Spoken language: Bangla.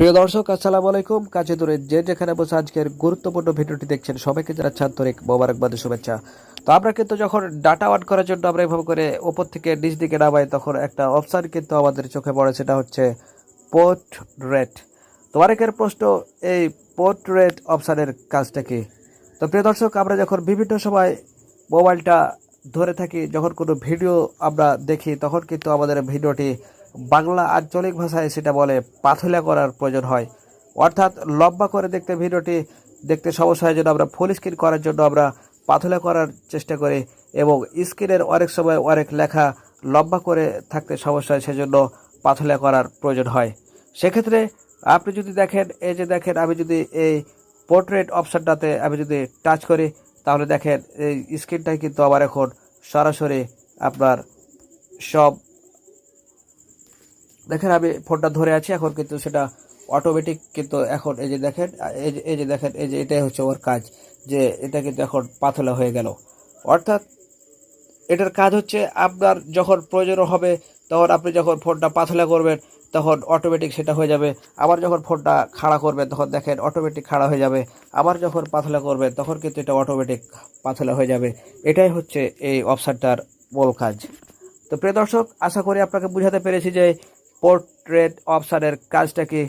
প্রিয় দর্শক, আসসালামু আলাইকুম। কাছে দূরে যে যেখানে বসে আজকের গুরুত্বপূর্ণ ভিডিওটি দেখছেন, সবাইকে জানাচ্ছি আন্তরিক মোবারকবাদ শুভেচ্ছা। তো আমরা কিন্তু যখন ডাটা অন করার জন্য আমরা এভাবে করে ওপর থেকে নিচ দিকে নামাই, তখন একটা অপশান কিন্তু আমাদের চোখে পড়ে, সেটা হচ্ছে পোর্ট রেট তো অনেকের প্রশ্ন, এই পোর্ট রেট অপশানের কাজটা কি? তো প্রিয় দর্শক, আমরা যখন বিভিন্ন সময় মোবাইলটা ধরে থাকি, যখন কোনো ভিডিও আমরা দেখি, তখন কিন্তু আমাদের ভিডিওটি বাংলা আঞ্চলিক ভাষায় সেটা বলে পাথলা করার প্রয়োজন হয়। অর্থাৎ লম্বা করে দেখতে ভিডিওটি দেখতে সমস্যা হয় জন্য আমরা ফুল স্ক্রিন করার জন্য আমরা পাথলা করার চেষ্টা করি এবং স্ক্রিনের অনেক সময় অনেক লেখা লম্বা করে থাকতে সমস্যা হয়, সেজন্য পাথলা করার প্রয়োজন হয়। সেক্ষেত্রে আপনি যদি দেখেন, এই যে দেখেন, আমি যদি এই পোর্ট্রেট অপশানটাতে আমি যদি টাচ করি, তাহলে দেখেন এই স্ক্রিনটাই কিন্তু আমার এখন সরাসরি আপনার সব দেখেন আমি ফোনটা ধরে আছি, এখন কিন্তু সেটা অটোমেটিক কিন্তু এখন এই যে দেখেন, এই যে দেখেন, এই যে এটাই হচ্ছে ওর কাজ, যে এটা কিন্তু এখন পাতলা হয়ে গেল। অর্থাৎ এটার কাজ হচ্ছে আপনার যখন প্রয়োজন হবে, তখন আপনি যখন ফোনটা পাতলা করবেন, তখন অটোমেটিক সেটা হয়ে যাবে। আবার যখন ফোনটা খাড়া করবেন, তখন দেখেন অটোমেটিক খাড়া হয়ে যাবে। আবার যখন পাতলা করবেন, তখন কিন্তু এটা অটোমেটিক পাতলা হয়ে যাবে। এটাই হচ্ছে এই অপশানটার মূল কাজ। তো প্রিয় দর্শক, আশা করি আপনাকে বুঝাতে পেরেছি যে পোর্ট্রেট অফিসারের কাজটা কি?